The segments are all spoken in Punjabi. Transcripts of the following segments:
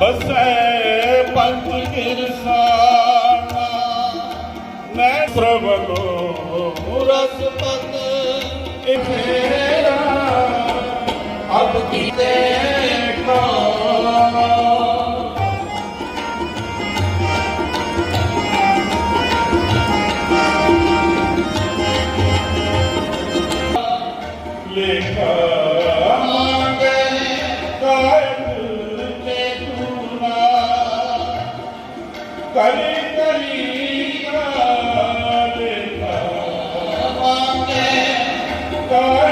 ਬਸੈ ਪੰਜ ਕਿਰਸਾ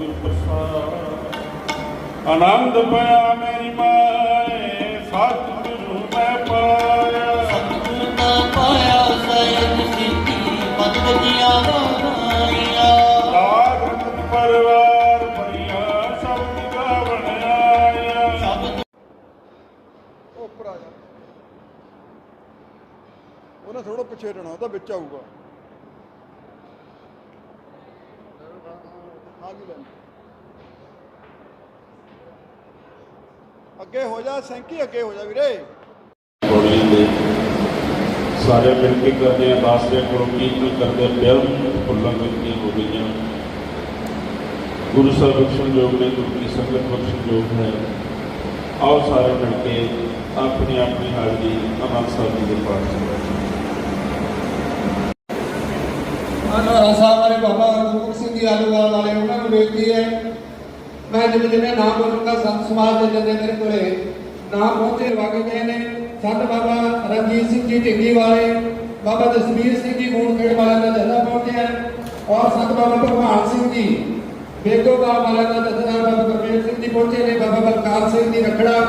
ਸਤਿਗੁਰ ਪ੍ਰਸਾਦ। ਆਨੰਦ ਪਿਆ ਮੇਰੀ ਮਾਏ ਸਤਿਗੁਰੂ ਮੈਂ ਪਾਇਆ। ਨਾ ਪਾਇਆ ਸੈਨ ਸਿੱਧੀ ਪਦ ਵਜੀਆਂ ਵਾਈਆਂ ਸਾਧ ਪਰਿਵਾਰ ਭਈਆ ਸਭ ਗਾਵਣ ਆਇਆ ਸ਼ਬਦ ਉੱਪਰ ਆ ਜਾ ਉਹਨੇ ਥੋੜਾ ਪਿੱਛੇ ਰਹਿਣਾ ਉਹ ਤਾਂ ਵਿੱਚ ਆਊਗਾ। ਆ ਗਈ ਲੈ ਅੱਗੇ ਹੋ ਜਾ, ਸੈਂਕੀ, ਅੱਗੇ ਹੋ ਜਾ ਵੀਰੇ। ਥੋੜੀ ਦੇ ਸਾਰੇ ਮਿਲ ਕੇ ਕਰਦੇ ਆ ਦਾਸਰੇ ਕੋਲ ਕੀਰਤਨ ਕਰਦੇ ਬਿਆਨ ਫੁੱਲਾਂ ਕਰਕੇ ਹੋ ਗਈਆਂ। ਗੁਰੂ ਸਾਹਿਬ ਬਖਸ਼ਣ ਯੋਗ ਨੇ, ਗੁਰੂ ਕੀ ਸੰਗਤ ਬਖਸ਼ਣ ਯੋਗ ਹੈ ਆਓ ਸਾਰੇ ਮਿਲ ਕੇ ਆਪਣੀ ਆਪਣੀ ਹਾਜ਼ਰੀ ਅਨੰਦ ਸਾਹਿਬ ਜੀ ਦੇ ਪਾਠ ਚ ਅਨੰਦ ਸਾਹਿਬ ਵਾਲੇ ਬਾਬਾ ਗੁਰਮੁਖ ਸਿੰਘ ਜੀ ਆਲੂਵਾਲ ਵਾਲੇ, ਉਹਨਾਂ ਨੂੰ ਬੇਨਤੀ ਹੈ, ਮੈਂ ਜਿਵੇਂ ਜਿਵੇਂ ਨਾਮ ਬੋਲੂੰਗਾ ਸੰਤ ਸਮਾਜ ਦੇ ਜੰਦੇ ਮੇਰੇ ਕੋਲੇ ਨਾਮ ਪਹੁੰਚੇ ਵਾਕੇ ਗਏ ਨੇ, ਸੰਤ ਬਾਬਾ ਰਣਜੀਤ ਸਿੰਘ ਜੀ ਢਿੱਗੀ ਵਾਲੇ, ਬਾਬਾ ਜਸਵੀਰ ਸਿੰਘ ਜੀ ਮੂਨਖੇੜ ਵਾਲਿਆਂ ਦਾ ਜਥਾ ਪਹੁੰਚਿਆ ਔਰ ਸੰਤ ਬਾਬਾ ਭਗਵਾਨ ਸਿੰਘ ਜੀ ਬੇਗੋਗਾਂ ਵਾਲਿਆਂ ਦਾ ਜਥੇਦਾਰ ਬਾਬਾ ਗੁਰਮੇਲ ਸਿੰਘ ਜੀ ਪਹੁੰਚੇ ਨੇ, ਬਾਬਾ ਬਲਕਾਰ ਸਿੰਘ ਜੀ ਰਖੜਾ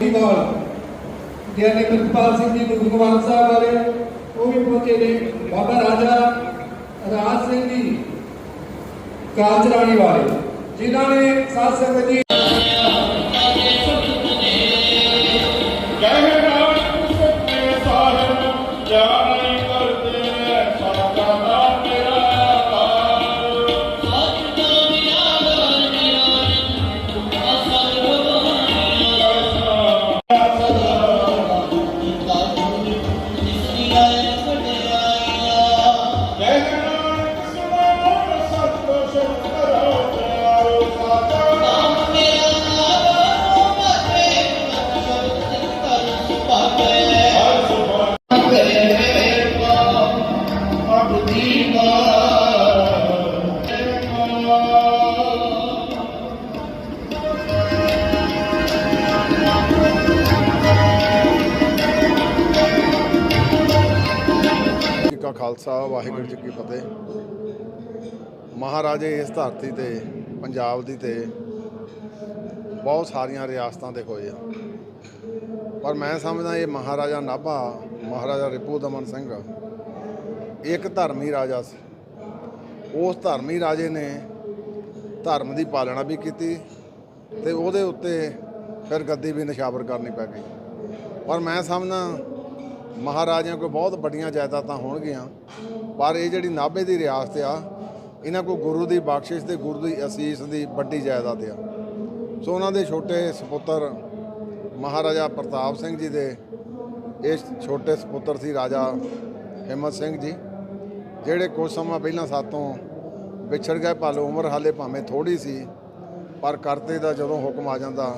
ਦੀਵਾਲ ਗਿਆਨੀ ਪ੍ਰਿਤਪਾਲ ਸਿੰਘ ਜੀ ਗੁਰਗੋਬਿੰਦ ਸਾਹਿਬ ਵਾਲੇ, ਉਹ ਵੀ ਪਹੁੰਚੇ ਨੇ, ਬਾਬਾ ਰਾਜਾ ਰਾਜ ਸਿੰਘ ਜੀ ਕਾਲਚਰਾਣੀ ਵਾਲੇ ਜਿਨ੍ਹਾਂ ਨੇ ਸਾਧ ਸੰਗਤ ਜੀ ਖਾਲਸਾ, ਵਾਹਿਗੁਰੂ ਜੀ ਕੀ ਫਤਿਹ। ਮਹਾਰਾਜੇ ਇਸ ਧਰਤੀ ਤੇ, ਪੰਜਾਬ ਦੀ ਤੇ ਬਹੁਤ ਸਾਰੀਆਂ ਰਿਆਸਤਾਂ ਤੇ ਹੋਏ ਆ। ਪਰ ਮੈਂ ਸਮਝਦਾ ਇਹ ਮਹਾਰਾਜਾ ਨਾਭਾ, ਮਹਾਰਾਜਾ ਰਿਪੂ ਦਮਨ ਸਿੰਘ, ਇੱਕ ਧਰਮੀ ਰਾਜਾ ਸੀ। ਉਸ ਧਰਮੀ ਰਾਜੇ ਨੇ ਧਰਮ ਦੀ ਪਾਲਣਾ ਵੀ ਕੀਤੀ ਤੇ ਉਹਦੇ ਉੱਤੇ ਫਿਰ ਗੱਦੀ ਵੀ ਨਿਸ਼ਾਵਰ ਕਰਨੀ ਪੈ ਗਈ। ਪਰ ਮੈਂ ਸਮਝਦਾ ਮਹਾਰਾਜਿਆਂ ਕੋਲ ਬਹੁਤ ਵੱਡੀਆਂ ਜਾਇਦਾਦਾਂ ਹੋਣਗੀਆਂ, ਪਰ ਇਹ ਜਿਹੜੀ ਨਾਭੇ ਦੀ ਰਿਆਸਤ ਆ, ਇਹਨਾਂ ਕੋਲ ਗੁਰੂ ਦੀ ਬਖਸ਼ਿਸ਼ ਤੇ ਗੁਰੂ ਦੀ ਅਸੀਸ ਦੀ ਵੱਡੀ ਜਾਇਦਾਦ ਆ। ਸੋ ਉਹਨਾਂ ਦੇ ਛੋਟੇ ਸੁਪੁੱਤਰ ਮਹਾਰਾਜਾ ਪ੍ਰਤਾਪ ਸਿੰਘ ਜੀ ਦੇ, ਇਹ ਛੋਟੇ ਸੁਪੁੱਤਰ ਸੀ ਰਾਜਾ ਹਿੰਮਤ ਸਿੰਘ ਜੀ, ਜਿਹੜੇ ਕੁਝ ਸਮਾਂ ਪਹਿਲਾਂ ਸਾਤੋਂ ਵਿਛੜ ਗਏ ਭਾਲੋ ਉਮਰ ਹਾਲੇ ਭਾਵੇਂ ਥੋੜੀ ਸੀ, ਪਰ ਕਰਤੇ ਦਾ ਜਦੋਂ ਹੁਕਮ ਆ ਜਾਂਦਾ,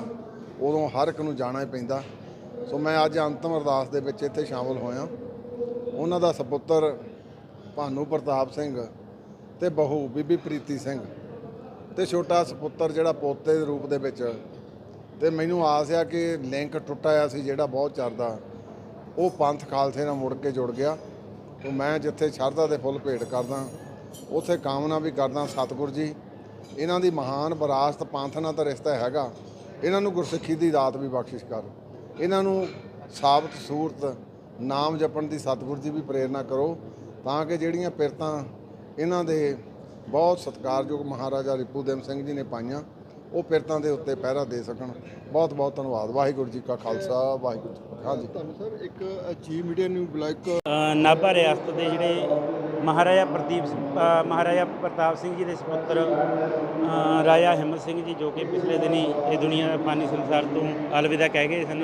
ਉਦੋਂ ਹਰ ਇੱਕ ਨੂੰ ਜਾਣਾ ਹੀ ਪੈਂਦਾ। ਸੋ ਮੈਂ ਅੱਜ ਅੰਤਮ ਅਰਦਾਸ ਦੇ ਵਿੱਚ ਇੱਥੇ ਸ਼ਾਮਲ ਹੋਇਆ। ਉਹਨਾਂ ਦਾ ਸੁਪੁੱਤਰ ਭਾਨੂ ਪ੍ਰਤਾਪ ਸਿੰਘ ਤੇ ਬਹੂ ਬੀਬੀ ਪ੍ਰੀਤੀ ਸਿੰਘ ਤੇ ਛੋਟਾ ਸੁਪੁੱਤਰ ਜਿਹੜਾ ਪੋਤੇ ਦੇ ਰੂਪ ਦੇ ਵਿੱਚ। ਤੇ ਮੈਨੂੰ ਆਸ ਆ ਕਿ ਲਿੰਕ ਟੁੱਟਾ ਆ ਸੀ ਜਿਹੜਾ ਬਹੁਤ ਚਰਦਾ। ਉਹ ਪੰਥ ਖਾਲਸੇ ਨਾਲ ਮੁੜ ਕੇ ਜੁੜ ਗਿਆ। ਤੇ ਮੈਂ ਜਿੱਥੇ ਸ਼ਰਧਾ ਦੇ ਫੁੱਲ ਭੇਟ ਕਰਦਾ, ਉਥੇ ਕਾਮਨਾ ਵੀ ਕਰਦਾ ਸਤਿਗੁਰ ਜੀ। ਇਹਨਾਂ ਦੀ ਮਹਾਨ ਵਿਰਾਸਤ ਪੰਥ ਨਾਲ ਤਾਂ ਰਿਸ਼ਤਾ ਹੈਗਾ। ਇਹਨਾਂ ਨੂੰ ਗੁਰਸਿੱਖੀ ਦੀ ਦਾਤ ਵੀ ਬਖਸ਼ਿਸ਼ ਕਰ। ਇਹਨਾਂ ਨੂੰ ਸਾਬਤ ਸੂਰਤ ਨਾਮ ਜਪਣ ਦੀ ਸਤਿਗੁਰ ਜੀ ਵੀ ਪ੍ਰੇਰਣਾ ਕਰੋ ਤਾਂ ਕਿ ਜਿਹੜੀਆਂ ਪਿਰਤਾਂ ਇਹਨਾਂ ਦੇ ਬਹੁਤ ਸਤਿਕਾਰਯੋਗ ਮਹਾਰਾਜਾ ਰਿਪੂਦੇਵ ਸਿੰਘ ਜੀ ਨੇ ਪਾਈਆਂ ਉਹ ਪਿਰਤਾਂ ਦੇ ਉੱਤੇ ਪਹਿਰਾ ਦੇ ਸਕਣ। ਬਹੁਤ ਬਹੁਤ ਧੰਨਵਾਦ। ਵਾਹਿਗੁਰੂ ਜੀ ਕਾ ਖਾਲਸਾ ਵਾਹਿਗੁਰੂ ਜੀ ਕੀ ਫਤਿਹ। ਹਾਂਜੀ। ਤੁਹਾਨੂੰ ਸਰ ਇੱਕ ਚੀਫ ਮੀਡੀਆ ਨੂੰ ਬੁਲਾਇਕ ਅ, ਨਾਭਾ ਰਿਆਸਤ ਦੇ ਜਿਹੜੇ ਮਹਾਰਾਜਾ ਪ੍ਰਦੀਪ ਸਿੰਘ- ਅ, ਮਹਾਰਾਜਾ ਪ੍ਰਤਾਪ ਸਿੰਘ ਜੀ ਦੇ ਸੁਪੁੱਤਰ ਅ, ਰਾਜਾ ਹਿੰਮਤ ਸਿੰਘ ਜੀ ਜੋ ਕਿ ਪਿਛਲੇ ਦਿਨੀ ਇਹ ਦੁਨੀਆ ਫਾਨੀ ਸੰਸਾਰ ਤੋਂ ਅਲਵਿਦਾ ਕਹਿ ਗਏ ਸਨ।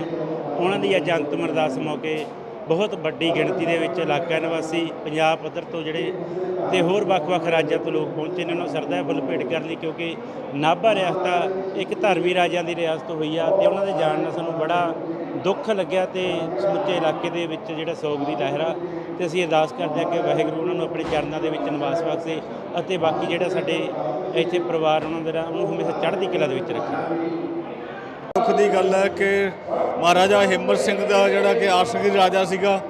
ਉਹਨਾਂ ਦੀ ਅੱਜ ਅੰਤਮ ਅਰਦਾਸ ਮੌਕੇ ਬਹੁਤ ਵੱਡੀ ਗਿਣਤੀ ਦੇ ਵਿੱਚ ਇਲਾਕਾ ਨਿਵਾਸੀ ਪੰਜਾਬ ਪੱਧਰ ਤੋਂ ਜਿਹੜੇ ਤੇ ਹੋਰ ਵੱਖ-ਵੱਖ ਰਾਜਾਂ ਤੋਂ ਲੋਕ ਪਹੁੰਚੇ ਨੇ ਉਹਨਾਂ ਨੂੰ ਸਰਦਾ ਫੁੱਲ ਭੇਟ ਕਰਨ ਲਈ ਕਿਉਂਕਿ ਨਾਭਾ ਰਿਆਸਤ ਇੱਕ ਧਰਮੀ ਰਾਜਿਆਂ ਦੀ ਰਿਆਸਤ ਹੋਈ ਆ ਤੇ ਉਹਨਾਂ ਦੇ ਜਾਣ ਨਾਲ ਸਾਨੂੰ ਬੜਾ ਦੁੱਖ ਲੱਗਿਆ ਤੇ ਸਮੁੱਚੇ ਇਲਾਕੇ ਦੇ ਵਿੱਚ ਜਿਹੜਾ ਸੋਗ ਦੀ ਲਹਿਰ ਆ, ਤੇ ਅਸੀਂ ਅਰਦਾਸ ਕਰਦੇ ਹਾਂ ਕਿ ਵਾਹਿਗੁਰੂ ਉਹਨਾਂ ਨੂੰ ਆਪਣੇ ਚਰਨਾਂ ਦੇ ਵਿੱਚ ਨਿਵਾਸ ਬਖਸ਼ੇ ਅਤੇ ਬਾਕੀ ਜਿਹੜਾ ਸਾਡੇ ਇੱਥੇ ਪਰਿਵਾਰ ਉਹਨਾਂ ਦਾ, ਉਹਨੂੰ ਹਮੇਸ਼ਾ ਚੜ੍ਹਦੀ ਕਲਾ ਦੇ ਵਿੱਚ ਰੱਖੇ। ਦੁੱਖ ਦੀ ਗੱਲ ਹੈ ਕਿ ਮਹਾਰਾਜਾ ਹਿੰਮਤ ਸਿੰਘ ਦਾ ਜਿਹੜਾ ਕਿ ਆਸ਼ਕੀ ਰਾਜਾ ਸੀਗਾ,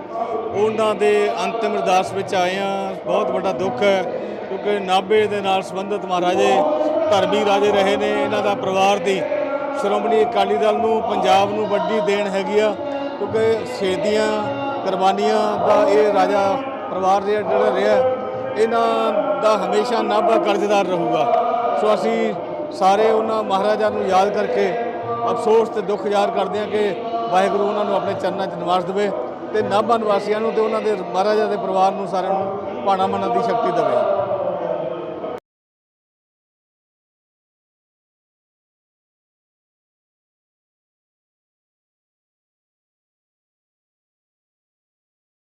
ਉਹਨਾਂ ਦੇ ਅੰਤਿਮ ਅਰਦਾਸ ਵਿੱਚ ਆਏ ਆ ਬਹੁਤ ਵੱਡਾ ਦੁੱਖ ਹੈ, ਕਿਉਂਕਿ ਨਾਭੇ ਦੇ ਨਾਲ ਸੰਬੰਧਿਤ ਮਹਾਰਾਜੇ ਧਰਮੀ ਰਾਜੇ ਰਹੇ ਨੇ, ਇਹਨਾਂ ਦਾ ਪਰਿਵਾਰ ਦੀ ਸ਼੍ਰੋਮਣੀ ਅਕਾਲੀ ਦਲ ਨੂੰ ਪੰਜਾਬ ਨੂੰ ਵੱਡੀ ਦੇਣ ਹੈਗੀ ਆ, ਕਿਉਂਕਿ ਸ਼ਹੀਦੀਆਂ ਕੁਰਬਾਨੀਆਂ ਦਾ ਇਹ ਰਾਜਾ ਪਰਿਵਾਰ ਦੇ ਜਿਹੜਾ ਰਿਹਾ, ਇਹਨਾਂ ਦਾ ਹਮੇਸ਼ਾ ਨਾਭਾ ਕਰਜ਼ਦਾਰ ਰਹੂਗਾ। ਸੋ ਅਸੀਂ ਸਾਰੇ ਉਹਨਾਂ ਮਹਾਰਾਜਾ ਨੂੰ ਯਾਦ ਕਰਕੇ ਅਫਸੋਸ ਤੇ ਦੁੱਖ ਜ਼ਾਹਰ ਕਰਦੇ ਹਾਂ ਕਿ ਵਾਹਿਗੁਰੂ ਉਹਨਾਂ ਨੂੰ ਆਪਣੇ ਚਰਨਾਂ 'ਚ ਨਿਵਾਸ ਦੇਵੇ ਤੇ ਨਾਭਾ ਨਿਵਾਸੀਆਂ ਨੂੰ ਤੇ ਉਹਨਾਂ ਦੇ ਮਹਾਰਾਜਾ ਦੇ ਪਰਿਵਾਰ ਨੂੰ ਸਾਰਿਆਂ ਨੂੰ ਭਾਣਾ ਮੰਨਣ ਦੀ ਸ਼ਕਤੀ ਦੇਵੇ।